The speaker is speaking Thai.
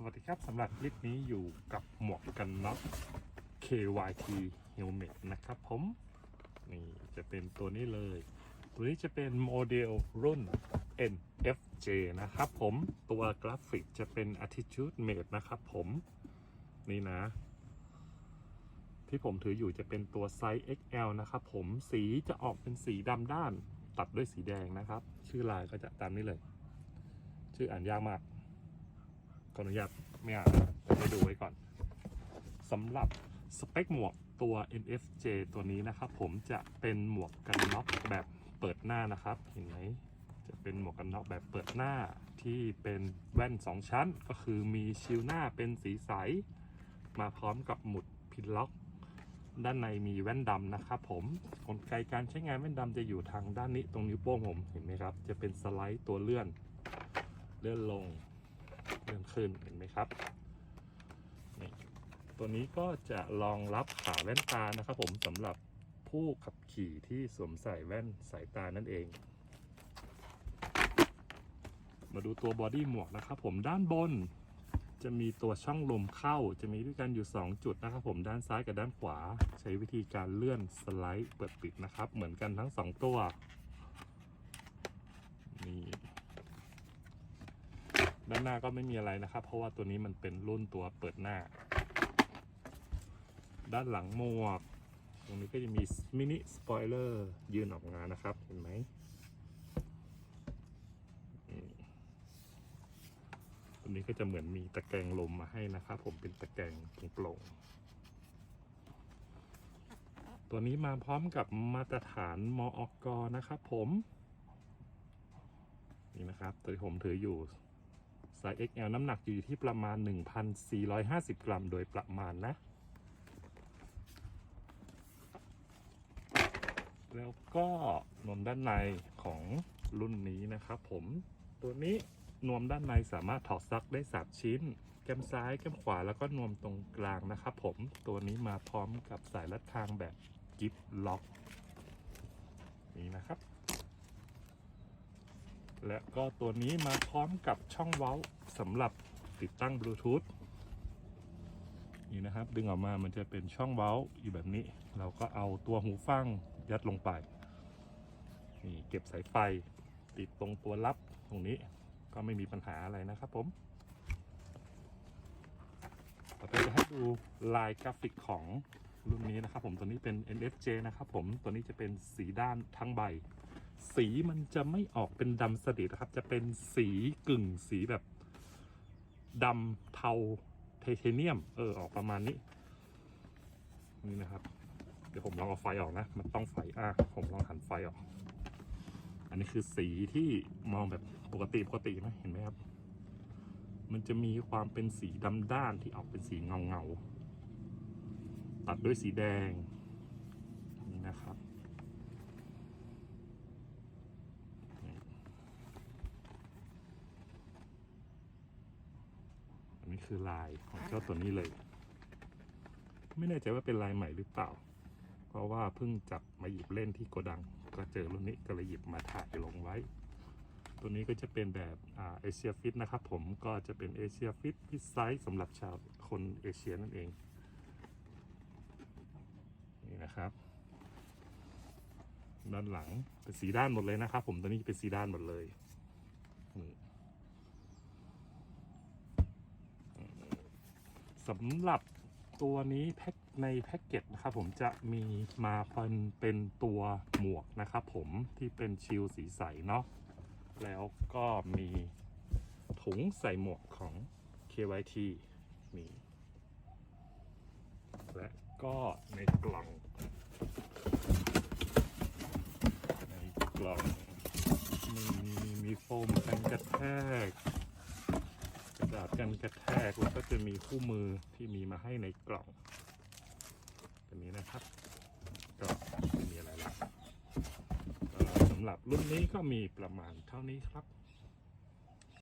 สวัสดีครับสำหรับคลิปนี้อยู่กับหมวกกันน็อก KYT Helmet นะครับผม นี่จะเป็นตัวนี้เลย ตัวนี้จะเป็นโมเดลรุ่น NFJ นะครับผมตัวกราฟิกจะเป็น Attitude Made นะครับผมนี่นะ ที่ผมถืออยู่จะเป็นตัวไซส์ XL นะครับผมสีจะออกเป็นสีดำด้าน ตัดด้วยสีแดงนะครับ ชื่อลายก็จะตามนี้เลย ชื่ออ่านยากมาก ออนุญาตไม่อ่านแต่ให้ดูไว้ก่อนสำหรับสเปคหมวกตัว NFJ ตัวนี้นะครับผมจะเป็นหมวกกันน็อกแบบเปิดหน้านะครับ เห็นไหมจะเป็นหมวกกันน็อกแบบเปิดหน้าที่เป็นแว่น 2 ชั้น ก็คือมีชิลหน้าเป็นสีใส มาพร้อมกับหมุดพินล็อก ด้านในมีแว่นดำนะครับผมกลไกการใช้งานแว่นดำจะอยู่ทางด้านนี้ตรงนิ้วโป้งผมเห็นไหมครับ จะเป็นสไลด์ตัวเลื่อน เลื่อนลง เลื่อนขึ้นเห็นไหมครับนี่ตัวนี้ก็จะรองรับขาแว่นตานะครับ ผมสำหรับผู้ขับขี่ที่สวมใส่แว่นสายตานั่นเอง มาดูตัวบอดี้หมวกนะครับ ผมด้านบน จะมีตัวช่องลมเข้า จะมีด้วยกันอยู่ 2 จุดนะครับ ผมด้านซ้ายกับด้านขวา ใช้วิธีการเลื่อนสไลด์เปิดปิดนะครับ เหมือนกันทั้ง 2 ตัวนี่ ด้านหน้าก็ไม่มีอะไรนะครับ เพราะว่าตัวนี้มันเป็นรุ่นตัวเปิดหน้า ด้านหลังหมวก ตรงนี้ก็จะมีมินิสปอยเลอร์ยืนออกมานะครับ เห็นไหมตัวนี้ก็จะเหมือนมีตะแกรงลมมาให้นะครับ ผมเป็นตะแกรงโปร่งตัวนี้มาพร้อมกับมาตรฐานมอกนะครับผม นี่นะครับ ตัวที่ผมถืออยู่ ไซส์ XL น้ำหนักอยู่ที่ประมาณ 1,450 กรัมโดยประมาณนะ แล้วก็นวมด้านในของรุ่นนี้นะครับผม ตัวนี้นวมด้านในสามารถถอดซักได้ 3 ชิ้น แก้มซ้ายแก้มขวาแล้วก็นวมตรงกลางนะครับผม ตัวนี้มาพร้อมกับสายรัดคางแบบกิฟล็อก นี่นะครับ และก็ตัวนี้มาพร้อมกับช่องเว้าสำหรับติดตั้งบลูทูธนี่นะครับ ดึงออกมามันจะเป็นช่องเว้าอยู่แบบนี้ เราก็เอาตัวหูฟังยัดลงไปนี่เก็บสายไฟ ติดตรงตัวรับตรงนี้ก็ไม่มีปัญหาอะไรนะครับผมต่อไปจะให้ดูลายกราฟิกของรุ่นนี้นะครับผมตัวนี้เป็น NFJ นะครับผมตัวนี้จะเป็นสีด้านทั้งใบ สีมันจะไม่ออกเป็นดำสนิทนะครับ จะเป็นสีกึ่งสีแบบดำเทาไทเทเนียม เออออกประมาณนี้ นี่นะครับ เดี๋ยวผมลองเอาไฟออกนะ มันต้องไฟอะผมลองหันไฟออก อันนี้คือสีที่มองแบบปกติปกตินะเห็นไหมครับ มันจะมีความเป็นสีดำด้านที่ออกเป็นสีเงาเงาตัดด้วยสีแดง นี่นะครับ นนี้คือลายของเจ้าตัวนี้เลย ไม่แน่ใจว่าเป็นลายใหม่หรือเปล่า เพราะว่าเพิ่งจับมาหยิบเล่นที่โกดัง ก็เจอรุ่นนี้ก็เลยหยิบมาถ่ายลงไว้ ตัวนี้ก็จะเป็นแบบอาเอเชียฟิตนะครับผมก็จะเป็นเอเชียฟิตพิซไซส์สำหรับชาวคนเอเชียนั่นเอง นี่นะครับด้านหลังเป็นสีด้านหมดเลยนะครับผมตัวนี้เป็นสีด้านหมดเลยนี่ สำหรับตัวนี้แพ็คในแพ็กเกจนะครับผมจะมีมาเป็นเป็นตัวหมวกนะครับผมที่เป็นชิลสีใสเนาะแล้วก็มีถุงใส่หมวกของ KYT มีและก็ในกล่อง ในกล่องมีมีโฟมกันกระแทก กันกระแทกแล้วก็จะมีคู่มือที่มีมาให้ในกล่องตัวนี้นะครับ ก็มีอะไรละสำหรับรุ่นนี้ก็มีประมาณเท่านี้ครับ